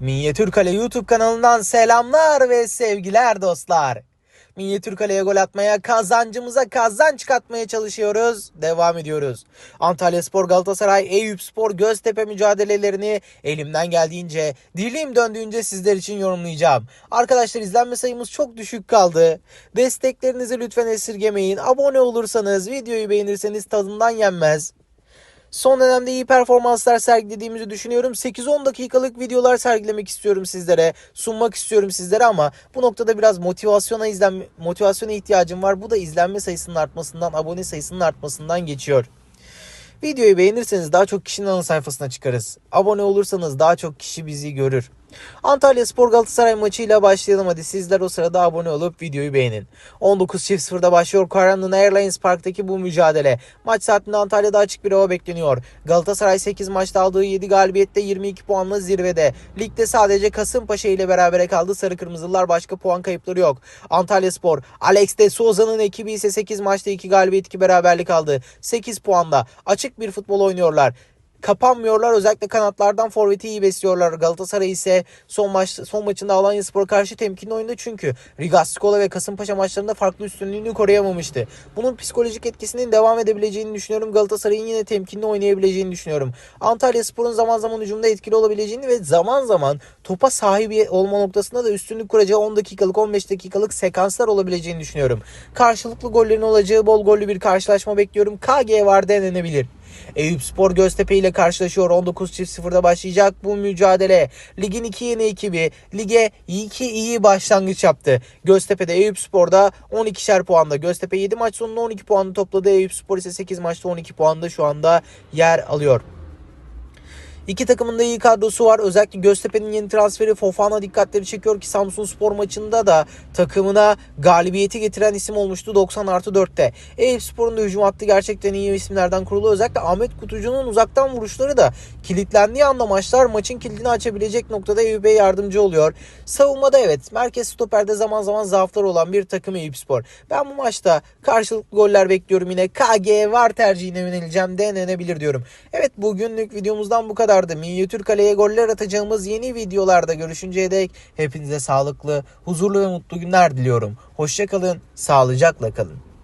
Minyatür Kale YouTube kanalından selamlar ve sevgiler dostlar. Minyatür Kale'ye gol atmaya, kazancımıza kazanç katmaya çalışıyoruz. Devam ediyoruz. Antalya Spor, Galatasaray, Eyüp Spor, Göztepe mücadelelerini elimden geldiğince, dilim döndüğünce sizler için yorumlayacağım. Arkadaşlar izlenme sayımız çok düşük kaldı. Desteklerinizi lütfen esirgemeyin. Abone olursanız, videoyu beğenirseniz tadından yenmez. Son dönemde iyi performanslar sergilediğimizi düşünüyorum. 8-10 dakikalık videolar sergilemek istiyorum sizlere. Sunmak istiyorum sizlere ama bu noktada biraz motivasyona izlenme, motivasyona ihtiyacım var. Bu da izlenme sayısının artmasından, abone sayısının artmasından geçiyor. Videoyu beğenirseniz daha çok kişinin ana sayfasına çıkarız. Abone olursanız daha çok kişi bizi görür. Antalya Spor Galatasaray maçıyla başlayalım hadi sizler o sırada abone olup videoyu beğenin. 19.00'da başlıyor Quarantine Airlines Park'taki bu mücadele. Maç saatinde Antalya'da açık bir hava bekleniyor. Galatasaray 8 maçta aldığı 7 galibiyette 22 puanla zirvede. Ligde sadece Kasımpaşa ile berabere kaldı. Sarı Kırmızılar başka puan kayıpları yok. Antalya Spor, Alex de Souza'nın ekibi ise 8 maçta 2 galibiyet 2 beraberlik aldı. 8 puanda açık bir futbol oynuyorlar kapanmıyorlar. Özellikle kanatlardan forveti iyi besliyorlar. Galatasaray ise son maç son maçında Alanya Spor'a karşı temkinli oynadı çünkü Riga Skola ve Kasımpaşa maçlarında farklı üstünlüğünü koruyamamıştı. Bunun psikolojik etkisinin devam edebileceğini düşünüyorum. Galatasaray'ın yine temkinli oynayabileceğini düşünüyorum. Antalya Spor'un zaman zaman hücumda etkili olabileceğini ve zaman zaman topa sahibi olma noktasında da üstünlük kuracağı 10 dakikalık 15 dakikalık sekanslar olabileceğini düşünüyorum. Karşılıklı gollerin olacağı bol gollü bir karşılaşma bekliyorum. KG var denenebilir. Eyüp Spor Göztepe ile karşılaşıyor. 19.00'da başlayacak bu mücadele. Ligin 2 yeni ekibi lige 2 iyi başlangıç yaptı. Göztepe'de Eyüp Spor'da 12'şer puanda. Göztepe 7 maç sonunda 12 puanı topladı. Eyüp Spor ise 8 maçta 12 puanda şu anda yer alıyor. İki takımın da iyi kadrosu var. Özellikle Göztepe'nin yeni transferi Fofana dikkatleri çekiyor ki Samsun Spor maçında da takımına galibiyeti getiren isim olmuştu 90 artı 4'te. Eyüp Spor'un da hücum hattı gerçekten iyi isimlerden kurulu. Özellikle Ahmet Kutucu'nun uzaktan vuruşları da kilitlendiği anda maçlar maçın kilidini açabilecek noktada Eyüp'e yardımcı oluyor. Savunmada evet merkez stoperde zaman zaman zaaflar olan bir takım Eyüp Spor. Ben bu maçta karşılıklı goller bekliyorum yine. KG var tercihine yöneleceğim denenebilir diyorum. Evet bugünlük videomuzdan bu kadardı. Minyatür kaleye goller atacağımız yeni videolarda görüşünceye dek hepinize sağlıklı, huzurlu ve mutlu günler diliyorum. Hoşçakalın, sağlıcakla kalın.